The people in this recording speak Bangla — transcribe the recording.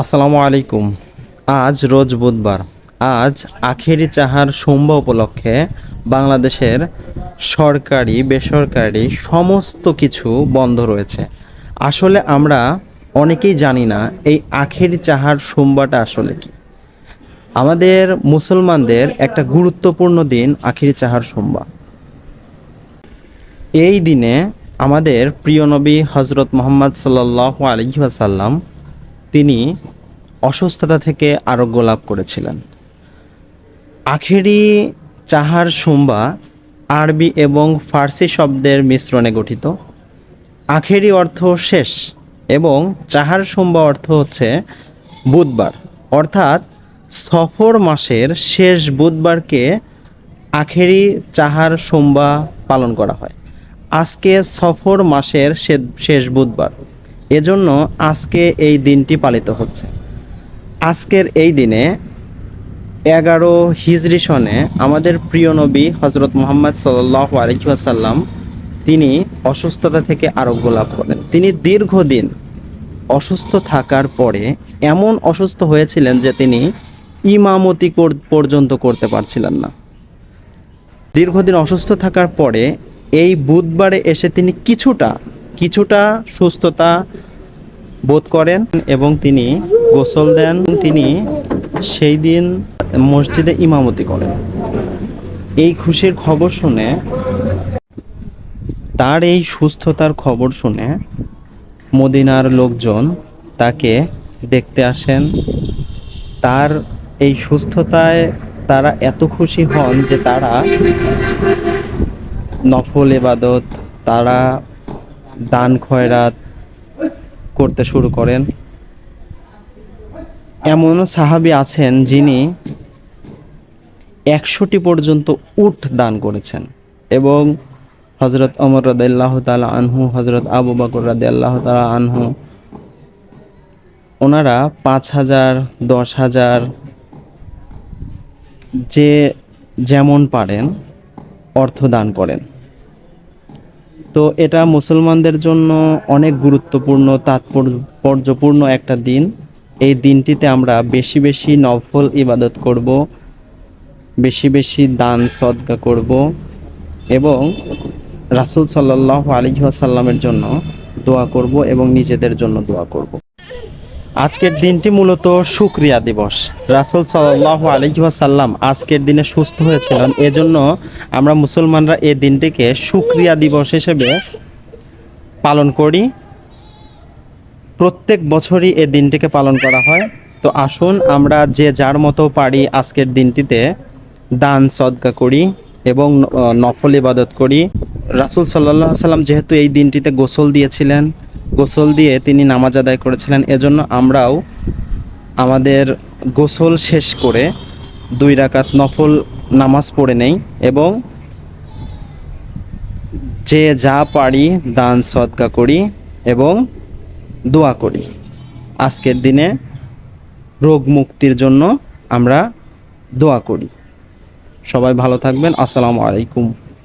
আসসালামু আলাইকুম। আজ রোজ বুধবার। আজ আখেরি চাহার সোমবার উপলক্ষে বাংলাদেশের সরকারি, বেসরকারি সমস্ত কিছু বন্ধ রয়েছে। আসলে আমরা অনেকেই জানি না এই আখেরি চাহার সোমবারটা আসলে কি। আমাদের মুসলমানদের একটা গুরুত্বপূর্ণ দিন আখেরি চাহার সোমবার। এই দিনে আমাদের প্রিয় নবী হজরত মোহাম্মদ সাল্লাহ আলহিহাসাল্লাম তিনি অসুস্থতা থেকে আরোগ্য লাভ করেছিলেন। আখেরি চাহার সুম্বা আরবি এবং ফার্সি শব্দের মিশ্রণে গঠিত। আখেরি অর্থ শেষ এবং চাহার সোমবার অর্থ হচ্ছে বুধবার। অর্থাৎ সফর মাসের শেষ বুধবারকে আখেরি চাহার সোমবার পালন করা হয়। আজকে সফর মাসের শেষ বুধবার। এজন্য আজকে এই দিনটি পালিত হচ্ছে। আজকের এই দিনে এগারো হিজরি সনে আমাদের প্রিয় নবী হজরত মোহাম্মদ সাল্লাহ আলহিহাসাল্লাম তিনি অসুস্থতা থেকে আরোগ্য লাভ করেন। তিনি দীর্ঘদিন অসুস্থ থাকার পরে এমন অসুস্থ হয়েছিলেন যে তিনি ইমামতি পর্যন্ত করতে পারছিলেন না। দীর্ঘদিন অসুস্থ থাকার পরে এই বুধবারে এসে তিনি কিছুটা কিছুটা সুস্থতা বোধ করেন এবং তিনি গোসল দেন। তিনি সেই দিন মসজিদে ইমামতি করেন। এই খুশির খবর শুনে, তার এই সুস্থতার খবর শুনে মদিনার লোকজন তাকে দেখতে আসেন। তার এই সুস্থতায় তারা এত খুশি হন যে তারা নফল এবাদত তারা দান খয়রাত করতে শুরু করেন। এমনও সাহাবি আছেন যিনি একশোটি পর্যন্ত উট দান করেছেন এবং হজরত অমর রাদাল্লাহ তালা আনহু হজরত আবু বাকর বকর রাদাল্লাহ তালা আনহু, ওনারা পাঁচ হাজার, দশ হাজার যে যেমন পারেন অর্থ দান করেন। তো এটা মুসলমানদের জন্য অনেক গুরুত্বপূর্ণ তাৎপর্যপূর্ণ একটা দিন। এই দিনটিতে আমরা বেশি বেশি নফল ইবাদত করব, বেশি বেশি দান, সদকা করব এবং রাসুল সাল্লাহ আলিহাসাল্লামের জন্য দোয়া করব এবং নিজেদের জন্য দোয়া করব। আজকের দিনটি মূলত শুক্রিয়া দিবস। রাসুল সাল্লাহ আলহিহাসাল্লাম আজকের দিনে সুস্থ হয়েছিলেন। এজন্য আমরা মুসলমানরা এই দিনটিকে শুক্রিয়া দিবস হিসেবে পালন করি। প্রত্যেক বছরই এই দিনটিকে পালন করা হয়। তো আসুন আমরা যে যার মতো পারি আজকের দিনটিতে দান, সদকা করি এবং নফল ইবাদত করি। রাসুল সাল্লাহ সাল্লাম যেহেতু এই দিনটিতে গোসল দিয়েছিলেন গোসল দিয়ে তিনি নামাজ আদায় করেছিলেন। এজন্য আমরাও আমাদের গোসল শেষ করে দুই রাকাত নফল নামাজ পড়ে নেই এবং যে যা পারি দান, সদকা করি এবং দোয়া করি। আজকের দিনে রোগ মুক্তির জন্য আমরা দোয়া করি। সবাই ভালো থাকবেন। আসসালামু আলাইকুম।